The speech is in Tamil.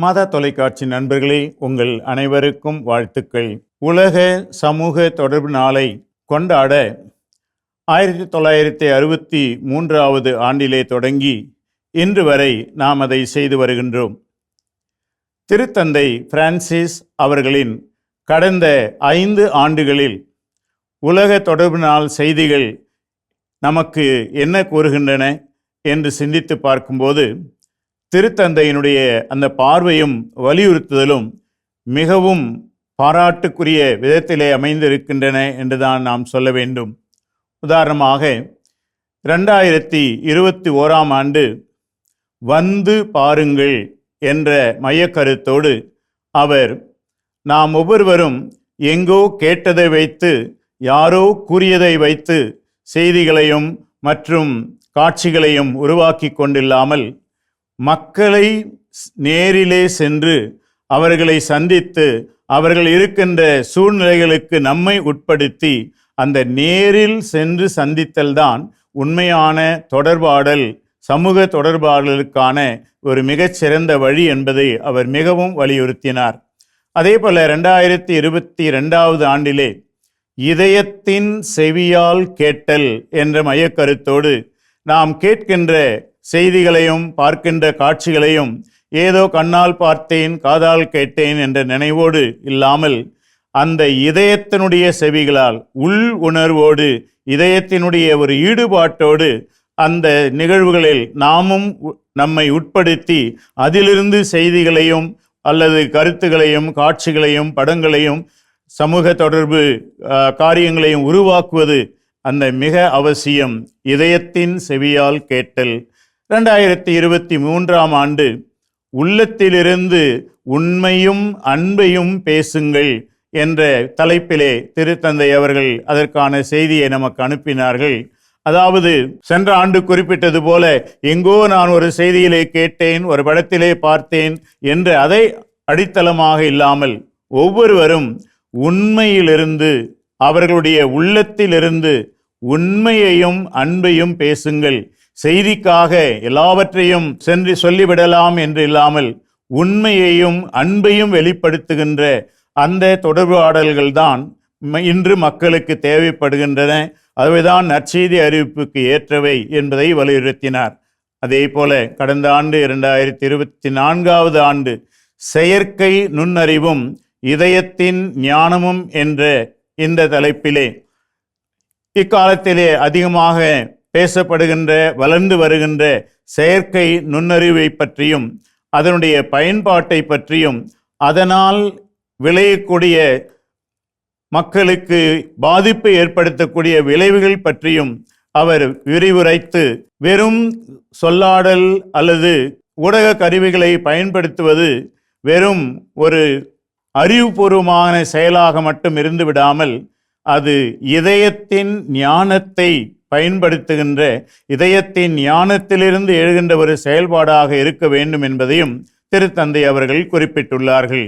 மாதா தொலைக்காட்சி நண்பர்களே உங்கள் அனைவருக்கும் வாழ்த்துக்கள். உலக சமூக தொடர்பு நாளை கொண்டாட ஆயிரத்தி தொள்ளாயிரத்தி அறுபத்தி மூன்றாவது ஆண்டிலே தொடங்கி இன்று வரை நாம் அதை செய்து வருகின்றோம். திருத்தந்தை பிரான்சிஸ் அவர்களின் கடந்த ஐந்து ஆண்டுகளில் உலக தொடர்பு நாள் செய்திகள் நமக்கு என்ன கூறுகின்றன என்று சிந்தித்து பார்க்கும்போது திருத்தந்தையினுடைய அந்த பார்வையும் வலியுறுத்துதலும் மிகவும் பாராட்டுக்குரிய விதத்திலே அமைந்திருக்கின்றன என்றுதான் நாம் சொல்ல வேண்டும். உதாரணமாக ரெண்டாயிரத்தி இருபத்தி ஓராம் ஆண்டு வந்து பாருங்கள் என்ற மையக்கருத்தோடு அவர் நாம் ஒவ்வொருவரும் எங்கோ கேட்டதை வைத்து யாரோ கூறியதை வைத்து செய்திகளையும் மற்றும் காட்சிகளையும் உருவாக்கி கொண்டில்லாமல் மக்களை நேரிலே சென்று அவர்களை சந்தித்து அவர்கள் இருக்கின்ற சூழ்நிலைகளுக்கு நம்மை உட்படுத்தி அந்த நேரில் சென்று சந்தித்தல்தான் உண்மையான தொடர்பாடல் சமூக தொடர்பாடலுக்கான ஒரு மிகச்சிறந்த வழி என்பதை அவர் மிகவும் வலியுறுத்தினார். அதே போல ரெண்டாயிரத்தி இருபத்தி ரெண்டாவது ஆண்டிலே இதயத்தின் செவியால் கேட்டல் என்ற மையக்கருத்தோடு நாம் கேட்கின்ற செய்திகளையும் பார்க்கின்ற காட்சிகளையும் ஏதோ கண்ணால் பார்த்தேன் காதால் கேட்டேன் என்ற நினைவோடு இல்லாமல் அந்த இதயத்தினுடைய செவிகளால் உள் உணர்வோடு இதயத்தினுடைய ஒரு ஈடுபாட்டோடு அந்த நிகழ்வுகளில் நாமும் உ- நம்மை உட்படுத்தி அதிலிருந்து செய்திகளையும் அல்லது கருத்துகளையும் காட்சிகளையும் படங்களையும் சமூக தொடர்பு காரியங்களையும் உருவாக்குவது அந்த மிக அவசியம். இதயத்தின் செவியால் கேட்டல். ரெண்டாயிரத்தி இருபத்தி மூன்றாம் ஆண்டு உள்ளத்திலிருந்து உண்மையும் அன்பையும் பேசுங்கள் என்ற தலைப்பிலே திருத்தந்தை அவர்கள் அதற்கான செய்தியை நமக்கு அனுப்பினார்கள். அதாவது சென்ற ஆண்டு குறிப்பிட்டது போல எங்கோ நான் ஒரு செய்தியிலே கேட்டேன் ஒரு படத்திலே பார்த்தேன் என்று அதை அடித்தளமாக இல்லாமல் ஒவ்வொருவரும் உண்மையிலிருந்து அவர்களுடைய உள்ளத்திலிருந்து உண்மையையும் அன்பையும் பேசுங்கள் செய்திக்காக எல்லாவற்றையும் சென்று சொல்லிவிடலாம் என்று இல்லாமல் உண்மையையும் அன்பையும் வெளிப்படுத்துகின்ற அந்த தொடர்பாடல்கள் தான் இன்று மக்களுக்கு தேவைப்படுகின்றன. அதுதான் நற்செய்தி அறிவிப்புக்கு ஏற்றவை என்பதை வலியுறுத்தினார். அதே போல கடந்த ஆண்டு இரண்டாயிரத்தி இருபத்தி நான்காவது ஆண்டு செயற்கை நுண்ணறிவும் இதயத்தின் ஞானமும் என்ற இந்த தலைப்பிலே இக்காலத்திலே அதிகமாக பேசப்படுகின்ற வளர்ந்து வருகின்ற செயற்கை நுண்ணறிவை பற்றியும் அதனுடைய பயன்பாட்டை பற்றியும் அதனால் விளையக்கூடிய மக்களுக்கு பாதிப்பை ஏற்படுத்தக்கூடிய விளைவுகள் பற்றியும் அவர் விரிவுரைத்து வெறும் சொல்லாடல் அல்லது ஊடக கருவிகளை பயன்படுத்துவது வெறும் ஒரு அறிவுபூர்வமான செயலாக மட்டும் இருந்து விடாமல் அது இதயத்தின் ஞானத்தை பயன்படுத்துகின்ற இதயத்தின் ஞானத்திலிருந்து எழுகின்ற ஒரு செயல்பாடாக இருக்க வேண்டும் என்பதையும் திருத்தந்தை அவர்கள் குறிப்பிட்டுள்ளார்கள்.